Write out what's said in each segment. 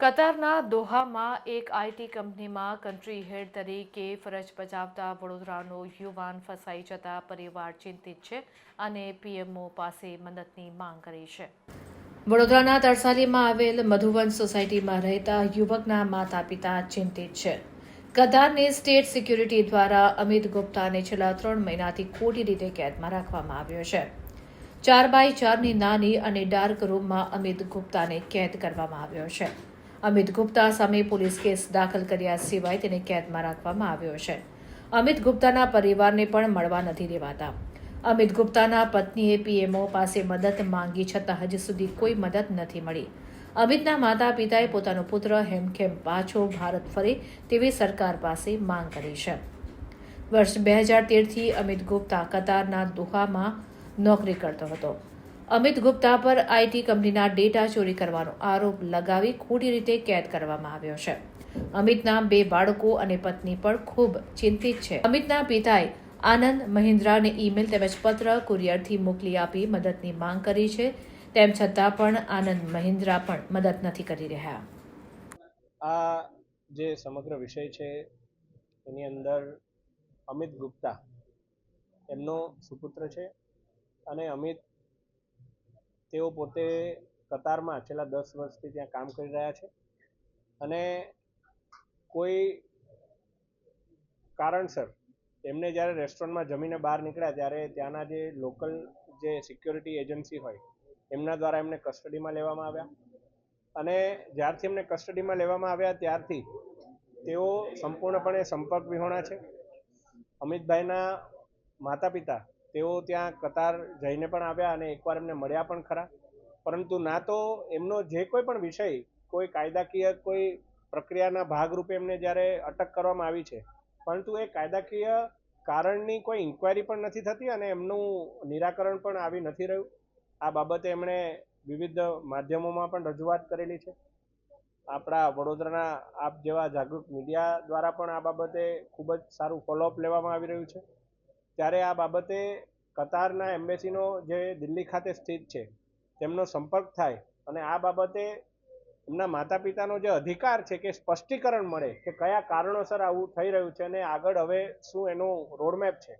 કતારના દોહામાં એક આઈટી કંપનીમાં કન્ટ્રી હેડ તરીકે ફરજ બજાવતા વડોદરાનો યુવાન ફસાઈ જતા પરિવાર ચિંતિત છે અને પીએમઓ પાસે મદદની માંગ કરી છે. વડોદરાના તરસાલીમાં આવેલ મધુવન સોસાયટીમાં રહેતા યુવકના માતા પિતા ચિંતિત છે. કતારની સ્ટેટ સિક્યુરિટી દ્વારા અમિત ગુપ્તાને છેલ્લા ત્રણ મહિનાથી ખોટી રીતે કેદમાં રાખવામાં આવ્યો છે. ચાર બાય ચારની નાની અને ડાર્ક રૂમમાં અમિત ગુપ્તાને કેદ કરવામાં આવ્યો છે. અમિત ગુપ્તા સામે પોલીસ કેસ દાખલ કર્યા સિવાય તેને કેદમાં રાખવામાં આવ્યો છે. અમિત ગુપ્તાના પરિવારને પણ મળવા નથી દેવાતા. અમિત ગુપ્તાના પત્નીએ પીએમઓ પાસે મદદ માંગી છતાં હજી સુધી કોઈ મદદ નથી મળી. અમિતના માતા પિતાએ પોતાનો પુત્ર હેમખેમ પાછો ભારત ફરે તેવી સરકાર પાસે માંગ કરી છે. વર્ષ બે હજાર તેરથી અમિત ગુપ્તા કતારના દુહામાં નોકરી કરતો હતો. અમિત ગુપ્તા પર આઈટી કંપનીના ડેટા ચોરી કરવાનો આરોપ લગાવી ખોટી રીતે કેદ કરવામાં આવ્યો છે. અમિતના બે બાળકો અને પત્ની પણ ખૂબ ચિંતિત છે. અમિતના પિતાએ આનંદ મહિન્દ્રાને ઈમેલ તેમજ પત્ર કુરિયરથી મોકલી આપી મદદની માંગ કરી છે. તેમ છતાં પણ આનંદ મહિન્દ્રા પણ મદદ નથી કરી રહ્યા. આ જે સમગ્ર વિષય છે, એની અંદર અમિત ગુપ્તા એમનો સુપુત્ર છે અને અમિત તેઓ પોતે કતારમાં છેલ્લા દસ વર્ષથી ત્યાં કામ કરી રહ્યા છે. અને કોઈ કારણસર એમને જ્યારે રેસ્ટોરન્ટમાં જમીને બહાર નીકળ્યા, ત્યારે ત્યાંના જે લોકલ જે સિક્યોરિટી એજન્સી હોય, એમના દ્વારા એમને કસ્ટડીમાં લેવામાં આવ્યા. અને જ્યારથી એમને કસ્ટડીમાં લેવામાં આવ્યા, ત્યારથી તેઓ સંપૂર્ણપણે સંપર્ક વિહોણા છે. અમિતભાઈના માતા પિતા તેઓ ત્યાં કતાર જઈને પણ આવ્યા અને એકવાર એમને મળ્યા પણ ખરા. પરંતુ ના તો એમનો જે કોઈ પણ વિષય, કોઈ કાયદાકીય કોઈ પ્રક્રિયાના ભાગરૂપે એમને જ્યારે અટક કરવામાં આવી છે, પરંતુ એ કાયદાકીય કારણની કોઈ ઇન્ક્વાયરી પણ નથી થતી અને એમનું નિરાકરણ પણ આવી નથી રહ્યું. આ બાબતે એમણે વિવિધ માધ્યમોમાં પણ રજૂઆત કરેલી છે. આપણા વડોદરાના આપ જેવા જાગૃત મીડિયા દ્વારા પણ આ બાબતે ખૂબ જ સારું ફોલોઅપ લેવામાં આવી રહ્યું છે. ત્યારે આ બાબતે કતારના એમ્બેસીનો જે દિલ્હી ખાતે સ્થિત છે, તેમનો સંપર્ક થાય અને આ બાબતે એમના માતા પિતાનો જે અધિકાર છે કે સ્પષ્ટીકરણ મળે કે કયા કારણોસર આવું થઈ રહ્યું છે અને આગળ હવે શું એનું રોડમેપ છે,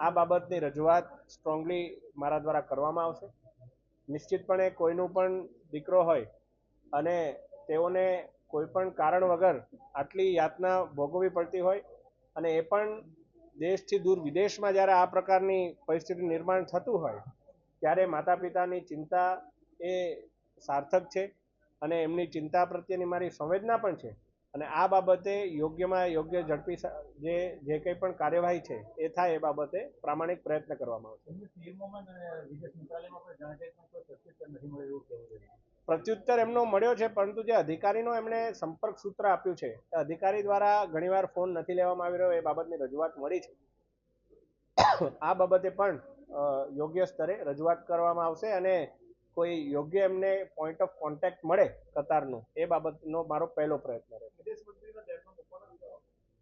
આ બાબતની રજૂઆત સ્ટ્રોંગલી મારા દ્વારા કરવામાં આવશે. નિશ્ચિતપણે કોઈનું પણ દીકરો હોય અને તેઓને કોઈ પણ કારણ વગર આટલી યાતના ભોગવવી પડતી હોય અને એ પણ દેશથી દૂર વિદેશમાં જ્યારે આ પ્રકારની પરિસ્થિતિ નિર્માણ થતું હોય, ત્યારે માતા પિતાની ચિંતા એ સાર્થક છે અને એમની ચિંતા પ્રત્યેની મારી સંવેદના પણ છે. અને આ બાબતે યોગ્યમાં યોગ્ય ઝડપી જે જે કંઈ પણ કાર્યવાહી છે, એ થાય એ બાબતે પ્રામાણિક પ્રયત્ન કરવામાં આવશે. પ્રત્યુત્તર એમનો મળ્યો છે, પરંતુ જે અધિકારીનો એમણે સંપર્ક સૂત્ર આપ્યું છે, એ અધિકારી દ્વારા ઘણીવાર ફોન નથી લેવામાં આવી રહ્યો, એ બાબતની રજૂઆત મળી છે. આ બાબતે પણ યોગ્ય સ્તરે રજૂઆત કરવામાં આવશે અને કોઈ યોગ્ય એમને પોઈન્ટ ઓફ કોન્ટેક્ટ મળે કતારનું, એ બાબતનો મારો પહેલો પ્રયત્ન રહેશે.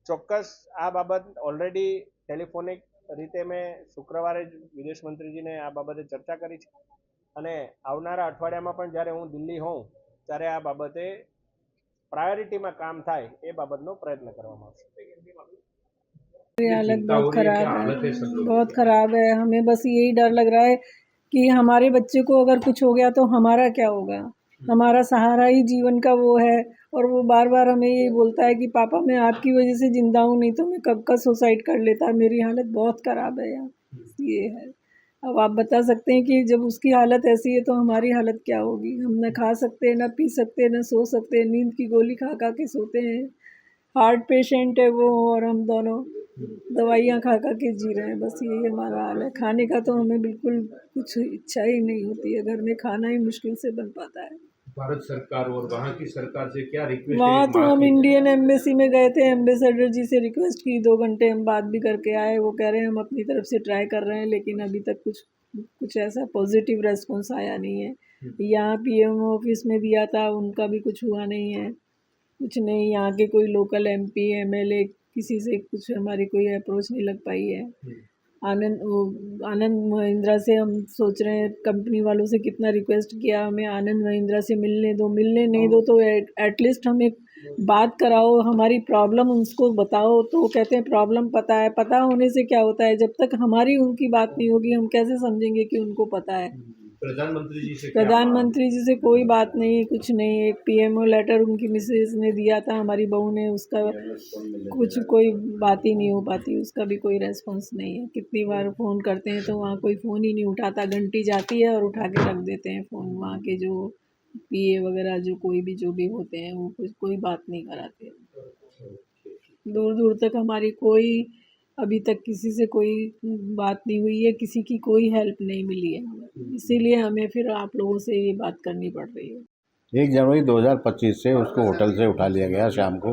ચોક્કસ આ બાબત ઓલરેડી ટેલિફોનિક રીતે મેં શુક્રવારે જ વિદેશ મંત્રીજીને આ બાબતે ચર્ચા કરી છે. અને આવનારા અઠવાડિયામાં પણ જ્યારે હું દિલ્હી હોઉં ત્યારે આ બાબતે પ્રાયોરિટીમાં કામ થાય એ બાબતનો પ્રયત્ન કરવામાં આવશે मेरी हालत चिंता हो बहुत रही है, ख़राब क्या हालत है सब है लोगों बहुत ख़राब है हमें बस यही डर लग रहा है कि हमारे बच्चे को अगर कुछ हो गया तो हमारा क्या होगा हमारा सहारा ही जीवन का वो है और वो बार बार हमें ये बोलता है कि पापा मैं आपकी वजह से ज़िंदा हूँ नहीं तो मैं कब का सुसाइड कर लेता मेरी हालत बहुत ख़राब है यार ये है अब आप बता सकते हैं कि जब उसकी हालत ऐसी है तो हमारी हालत क्या होगी? हम न खा सकते हैं ना पी सकते हैं ना सो सकते हैं नींद की गोली खा खा के सोते हैं। हार्ट पेशेंट है वो और हम दोनों। दवाइयाँ खा खा के जी रहे हैं, बस यही हमारा हाल है। खाने का तो हमें बिल्कुल कुछ इच्छा ही नहीं होती है घर में खाना ही मुश्किल से बन पाता है। भारत सरकार और वहाँ की सरकार से क्या रिक्वेस्ट वहाँ तो हम इंडियन एम्बेसी में गए थे एम्बेसडर जी से रिक्वेस्ट की दो घंटे हम बात भी करके आए वो कह रहे हैं हम अपनी तरफ़ से ट्राई कर रहे हैं लेकिन अभी तक कुछ कुछ ऐसा पॉजिटिव रेस्पॉन्स आया नहीं है। यहाँ पीएम ऑफ़िस में दिया था उनका भी कुछ हुआ नहीं है। कुछ नहीं यहाँ के कोई लोकल एमपी एमएलए किसी से कुछ हमारी कोई अप्रोच नहीं लग पाई है। आनंद आनंद महिंद्रा से हम सोच रहे हैं कंपनी वालों से कितना रिक्वेस्ट किया हमें, आनंद महिंद्रा से मिलने दो, मिलने नहीं दो तो एटलीस्ट हमें बात कराओ, हमारी प्रॉब्लम उसको बताओ तो वो कहते हैं प्रॉब्लम पता है। पता होने से क्या होता है, जब तक हमारी उनकी बात नहीं होगी, हम कैसे समझेंगे कि उनको पता है? प्रधानमंत्री जी से प्रधानमंत्री जी से कोई बात नहीं कुछ नहीं। एक पीएमओ लेटर उनकी मिसेज ने दिया था हमारी बहू ने उसका कुछ कोई बात ही नहीं हो पाती उसका भी कोई रेस्पॉन्स नहीं है। कितनी बार फ़ोन करते हैं तो वहाँ कोई फ़ोन ही नहीं उठाता घंटी जाती है और उठा के रख देते हैं फ़ोन वहाँ के जो पीए वगैरह जो कोई भी जो भी होते हैं वो कुछ कोई बात नहीं कराते। दूर दूर तक हमारी कोई अभी तक किसी से कोई बात नहीं हुई है किसी की कोई हेल्प नहीं मिली है हमें। इसीलिए हमें फिर आप लोगों से ये बात करनी पड़ रही है। एक जनवरी 2025 से उसको होटल से उठा लिया गया शाम को।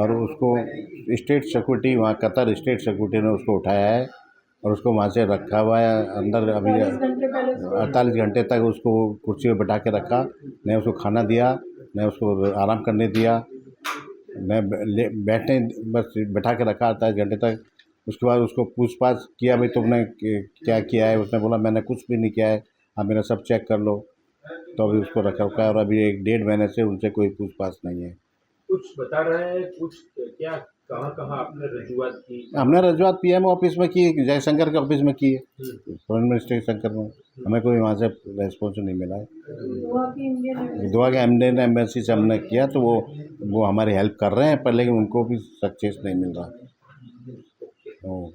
और उसको स्टेट सिक्योरिटी वहाँ कतर स्टेट सिक्योरिटी ने उसको उठाया है और उसको वहाँ से रखा हुआ है। अंदर अभी अड़तालीस घंटे तक उसको कुर्सी पर बैठा के रखा। न उसको खाना दिया न उसको आराम करने दिया। न ले- बैठने बस बैठा के रखा अड़तालीस घंटे तक। उसके बाद उसको पूछताछ किया, भाई तुमने क्या किया है? उसने बोला, मैंने कुछ भी नहीं किया है। आप मेरा सब चेक कर लो। तो अभी उसको रखा रखा है और अभी एक डेढ़ महीने से उनसे कोई पूछताछ नहीं है। कुछ बता रहे हैं? कुछ क्या कहाँ कहाँ आपने रजूआत की? हमने रजूआत पीएम ऑफ़िस में की जयशंकर के ऑफ़िस में की। है फॉरन फॉरेन मिनिस्टर शंकर में। हमें कोई वहाँ से रेस्पॉन्स नहीं मिला है। दुआ के इंडियन एम्बेसी। से हमने किया तो वो वो हमारी हेल्प कर रहे हैं पर लेकिन उनको भी सक्सेस नहीं मिल रहा। हैं?